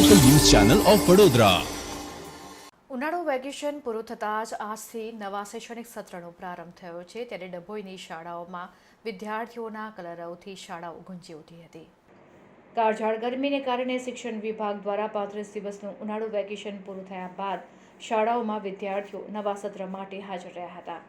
Channel of Vadodara ઉનાળુ vacation પૂરું થતાં જ આજથી નવા શૈક્ષણિક સત્રનો પ્રારંભ થયો છે. ત્યારે ડભોઈની શાળાઓમાં વિદ્યાર્થીઓના કલરવથી શાળાઓ ગુંજી ઉઠી હતી. કાળઝાળ ગરમીને કારણે શિક્ષણ વિભાગ દ્વારા પાંત્રીસ દિવસનું ઉનાળુ વેકેશન પૂરું થયા બાદ શાળાઓમાં વિદ્યાર્થીઓ નવા સત્ર માટે હાજર રહ્યા હતા.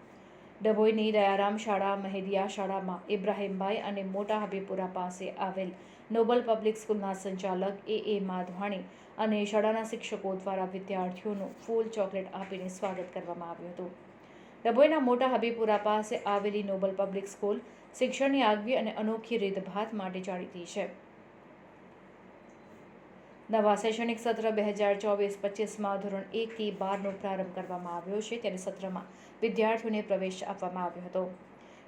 ડભોઈની દયારામ શાળા, મહેદિયા શાળામાં ઇબ્રાહીમભાઈ અને મોટા હબીપુરા પાસે આવેલ નોબલ પબ્લિક સ્કૂલના સંચાલક એ. એ. માધવાણી અને શાળાના શિક્ષકો દ્વારા વિદ્યાર્થીઓનું ફૂલ ચોકલેટ આપીને સ્વાગત કરવામાં આવ્યું હતું. ડભોઈના મોટા હબીપુરા પાસે આવેલી નોબલ પબ્લિક સ્કૂલ શિક્ષણની આગવી અને અનોખી રીતભાત માટે જાણીતી છે. નવા શૈક્ષણિક સત્ર બે હજાર ચોવીસ પચીસમાં ધોરણ એકથી બારનો પ્રારંભ કરવામાં આવ્યો છે. ત્યારે સત્રમાં વિદ્યાર્થીઓને પ્રવેશ આપવામાં આવ્યો હતો.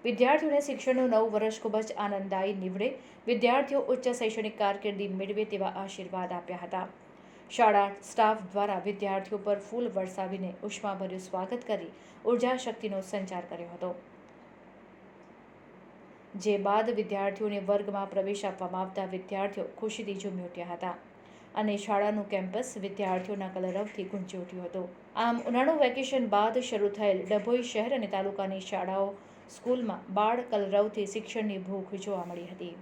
વિદ્યાર્થીઓને શિક્ષણનું નવું વર્ષ ખૂબ જ આનંદદાયી નીવડે. વિદ્યાર્થીઓ ઉચ્ચ શૈક્ષણિક કારકિર્દી મેળવે તેવા આશીર્વાદ આપ્યા હતા. શાળા સ્ટાફ દ્વારા વિદ્યાર્થીઓ પર ફૂલ વરસાવીને ઉષ્માભર્યું સ્વાગત કરી ઊર્જા શક્તિનો સંચાર કર્યો હતો. જે બાદ વિદ્યાર્થીઓને વર્ગમાં પ્રવેશ આપવામાં આવતા વિદ્યાર્થીઓ ખુશીથી ઝૂમી ઉઠ્યા હતા. અને શાળાનું કેમ્પસ વિદ્યાર્થીઓના કલરવથી ગુંજી ઉઠ્યું હતું. આમ, ઉનાળુ વેકેશન બાદ શરૂ થયેલ ડભોઈ શહેર અને તાલુકાની શાળાઓ, સ્કૂલમાં બાળ કલરવથી શિક્ષણની ભૂખ જોવા મળી હતી.